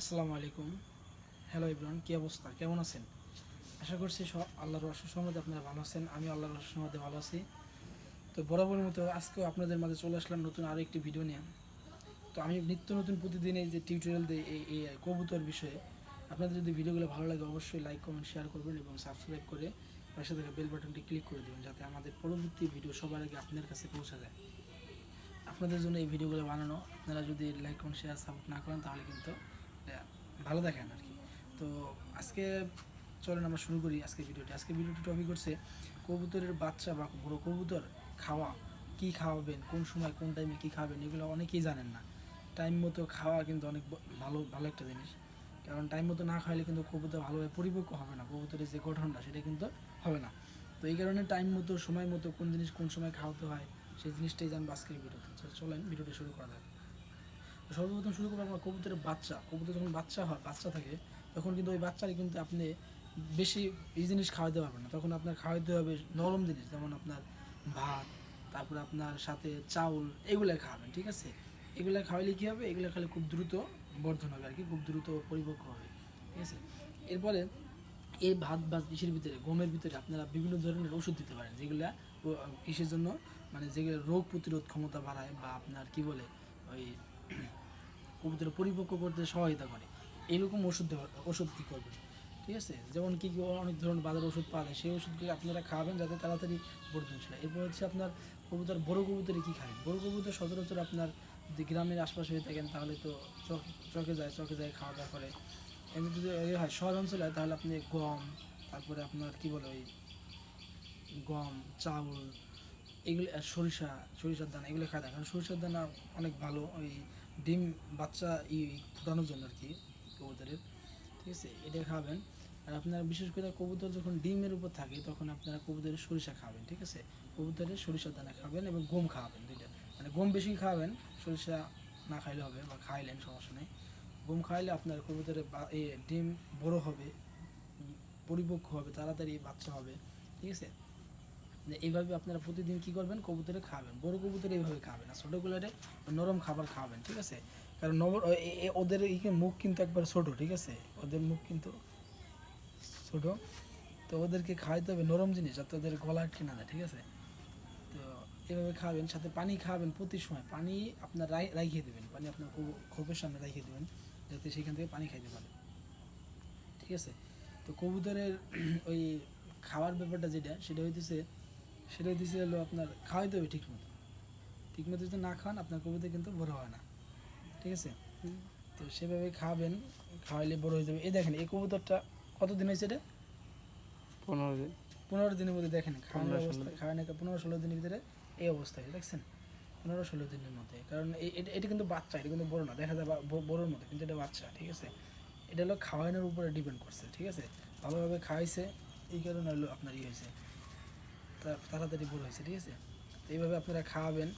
আসসালামু আলাইকুম। হ্যালো ইব্রান কী অবস্থা? কেমন আছেন? আশা করছি আল্লাহর রসের সমাজে আপনারা ভালো আছেন। আমি আল্লাহর রসের সমাজে ভালো আছি। তো বরাবরের মতো আজকেও আপনাদের মাঝে চলে আসলাম নতুন আরও একটি ভিডিও নিয়ে। তো আমি নিত্য নতুন প্রতিদিন এই যে টিউটোরিয়াল দিই এই এই কবুতর বিষয়ে আপনাদের যদি ভিডিওগুলো ভালো লাগে অবশ্যই লাইক কমেন্ট শেয়ার করবেন এবং সাবস্ক্রাইব করে পাশে থাকা বেল বাটনটি ক্লিক করে দেবেন যাতে আমাদের পরবর্তী ভিডিও সবার আগে আপনার কাছে পৌঁছে যায়। আপনাদের জন্য এই ভিডিওগুলো বানানো, আপনারা যদি লাইক কমেন্ট শেয়ার সাপোর্ট না করেন তাহলে কিন্তু ভালো দেখেন আর কি। তো আজকে চলেন আমরা শুরু করি আজকে ভিডিওটি। আজকে ভিডিওটি টপিক হচ্ছে কবুতরের বাচ্চা বা বড় কবুতর খাওয়া, কি খাওয়াবেন, কোন সময়, কোন টাইমে কি খাওয়াবেন, এগুলো অনেকেই জানেন না। টাইম মতো খাওয়া কিন্তু অনেক ভালো ভালো একটা জিনিস। কারণ টাইম মতো না খাওয়ালে কিন্তু কবুতর ভালোভাবে পরিপক্ক হবে না। কবুতরের যে গঠনটা, সেটা কিন্তু হবে না। তো এই কারণে টাইম মতো, সময় মতো কোন জিনিস কোন সময় খাওয়াতে হয়, সেই জিনিসটাই জানব আজকের ভিডিওতে। চলেন, ভিডিওটি শুরু করা তো সর্বপ্রথম শুরু করব আমরা কবুতরের বাচ্চা। কবুতর যখন বাচ্চা হয়, বাচ্চা থাকে, তখন কিন্তু ওই বাচ্চারই কিন্তু আপনি বেশি এই জিনিস খাওয়াতে পারবেন না। তখন আপনার খাওয়াতে হবে নরম জিনিস, যেমন আপনার ভাত, তারপরে আপনার সাথে চাউল, এগুলো খাওয়াবেন, ঠিক আছে? এগুলো খাওয়ালে কী হবে? এগুলো খালে খুব দ্রুত বর্ধন হবে আর কি খুব দ্রুত পরিপক্ক হবে, ঠিক আছে? এরপরে এই ভাত বা ইসের ভিতরে, গমের ভিতরে আপনারা বিভিন্ন ধরনের ওষুধ দিতে পারেন, যেগুলা ইসের জন্য মানে যেগুলো রোগ প্রতিরোধ ক্ষমতা বাড়ায় বা আপনার কি বলে, ওই কবুতর পরিপক্ক করতে সহায়তা করে। এরকম ওষুধ ওষুধ কী করবেন? ঠিক আছে? যেমন কি কি অনেক ধরনের বাজারে ওষুধ পাওয়া যায়, সেই ওষুধগুলো আপনারা খাওয়াবেন যাতে তাড়াতাড়ি বর্ধনশীল হয় এরপর হচ্ছে আপনার কবুতর, বড় কবুতরে কী খায় বড় কবুতর সচরাচর আপনার যদি গ্রামের আশপাশে হয়ে থাকেন, তাহলে তো চক চকে যায় চকে যায় খাওয়া দাওয়া করে। এমনি যদি হয়, শহর অঞ্চলে, তাহলে আপনি গম, তারপরে আপনার কি বলে ওই গম, চাউল এগুলো আর সরিষা, সরিষার দানা, এগুলো খাওয়া যায় কারণ সরিষার দানা অনেক ভালো, ওই ডিম বাচ্চা ই ফোটানোর জন্য আর কি কবুতরের। ঠিক আছে, এটা খাবেন। আর আপনারা বিশেষ করে কবুতর যখন ডিমের উপর থাকে, তখন আপনারা কবুতরের সরিষা খাবেন, ঠিক আছে? কবুতরের সরিষার দানা খাবেন এবং গম খাওয়াবেন দুইটা। মানে গম বেশি খাওয়াবেন সরিষা না খাইলে হবে বা খাইলেন, সমস্যা নেই। গম খাইলে আপনার কবুতরের ডিম বড় হবে, পরিপক্ক হবে, তাড়াতাড়ি বাচ্চা হবে, ঠিক আছে? এইভাবে আপনারা প্রতিদিন কি করবেন? কবুতরে খাবেন। বড় কবুতরে এইভাবে খাবেন আর ছোটোগুলোরে নরম খাবার খাবেন, ঠিক আছে? কারণ নবর ওদের মুখ কিন্তু একবার ছোট, ঠিক আছে? ওদের মুখ কিন্তু ছোট। তো ওদেরকে খাওয়াইতে হবে নরম জিনিস, যাতে ওদের গলা আটকে না, ঠিক আছে? তো এভাবে খাবেন, সাথে পানি খাবেন প্রতি সময়। পানি আপনার রাখিয়ে দেবেন। পানি আপনার খোপের সামনে রাখিয়ে দেবেন, যাতে সেখান থেকে পানি খাইতে পারে। ঠিক আছে? তো কবুতরের ওই খাওয়ার ব্যাপারটা যেটা, সেটা হইতেছে সেটা হইতেছে হলো আপনার খাওয়াইতে হবে ঠিক মতো ঠিক মতো যদি না খাওয়ান আপনার কবুতর কিন্তু বড় হয় না। ঠিক আছে? তো সেভাবে খাওয়াবেন খাওয়াইলে বড় হয়ে যাবে। এই দেখেন এই কবুতরটা কতদিন হয়েছে এটা? পনেরো দিন। পনেরো দিনের মধ্যে দেখেন খাওয়ানোর অবস্থা খাওয়ানো পনেরো ষোলো দিনের ভিতরে এই অবস্থায় দেখছেন? পনেরো ষোলো দিনের মধ্যে। কারণ এটা কিন্তু বাচ্চা এটা কিন্তু বড় না দেখা যায় বড়োর মতো কিন্তু এটা বাচ্চা ঠিক আছে? এটা হলো খাওয়ানোর উপরে ডিপেন্ড করছে ঠিক আছে? ভালোভাবে খাওয়াইছে এই কারণে হলো আপনার ইয়ে হয়েছে। তাড়াতাড়ি বড় হয়েছে ঠিক আছে? এইভাবে আপনারা খাওয়াবেন।